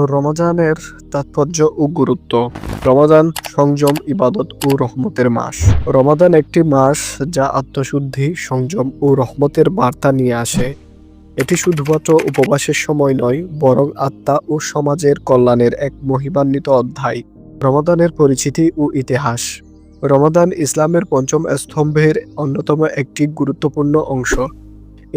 রমজানের তাৎপর্য ও গুরুত্ব। রমাদান সংযম, ইবাদত ও রহমতের মাস। রমাদান একটি মাস যা আত্মশুদ্ধি, সংযম ও রহমতের বার্তা নিয়ে আসে। এটি শুধুমাত্র উপবাসের সময় নয়, বরং আত্মা ও সমাজের কল্যাণের এক মহিমান্বিত অধ্যায়। রমাদানের পরিচিতি ও ইতিহাস। রমাদান ইসলামের পঞ্চম স্তম্ভের অন্যতম একটি গুরুত্বপূর্ণ অংশ।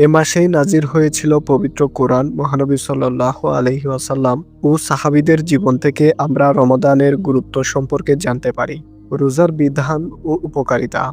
এ মাসেই নাজির হয়েছিল পবিত্র কোরআন মহানবী সাল্লাহ আলহি আসাল্লাম ও সাহাবিদের জীবন থেকে আমরা রমদানের গুরুত্ব সম্পর্কে জানতে পারি। রোজার বিধান ও উপকারিতা।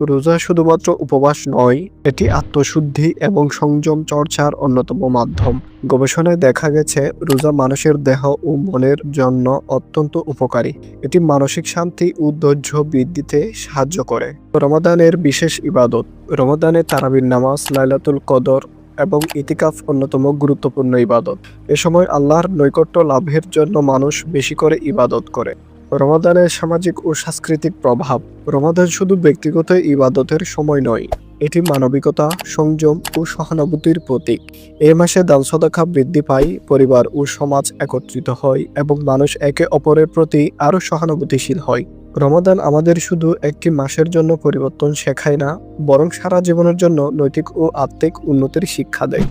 রোজা শুধুমাত্র উপবাস নয়, এটি আত্মশুদ্ধি এবং সংযম চর্চার অন্যতম মাধ্যম। গবেষণায় দেখা গেছে, রোজা মানুষের দেহ ও মনের জন্য অত্যন্ত উপকারী। এটি মানসিক শান্তি ও ধৈর্য বৃদ্ধিতে সাহায্য করে। রমাদানের বিশেষ ইবাদত। রমাদানে তারাবির নামাজ, লাইলাতুল কদর এবং ইতিকাফ অন্যতম গুরুত্বপূর্ণ ইবাদত। এ সময় আল্লাহর নৈকট্য লাভের জন্য মানুষ বেশি করে ইবাদত করে। রমাদানের সামাজিক ও সাংস্কৃতিক প্রভাব। রমাদান শুধু ব্যক্তিগত ইবাদতের সময় নয়, এটি মানবিকতা, সংযম ও সহানুভূতির প্রতীক। এ মাসে দান সদাখা বৃদ্ধি পায়, পরিবার ও সমাজ একত্রিত হয় এবং মানুষ একে অপরের প্রতি আরও সহানুভূতিশীল হয়। রমাদান আমাদের শুধু একটি মাসের জন্য পরিবর্তন শেখায় না, বরং সারা জীবনের জন্য নৈতিক ও আত্মিক উন্নতির শিক্ষা দেয়।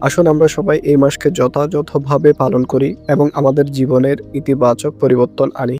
আসুন আমরা সবাই এই মাসকে যথাযথভাবে পালন করি এবং আমাদের জীবনের ইতিবাচক পরিবর্তন আনি।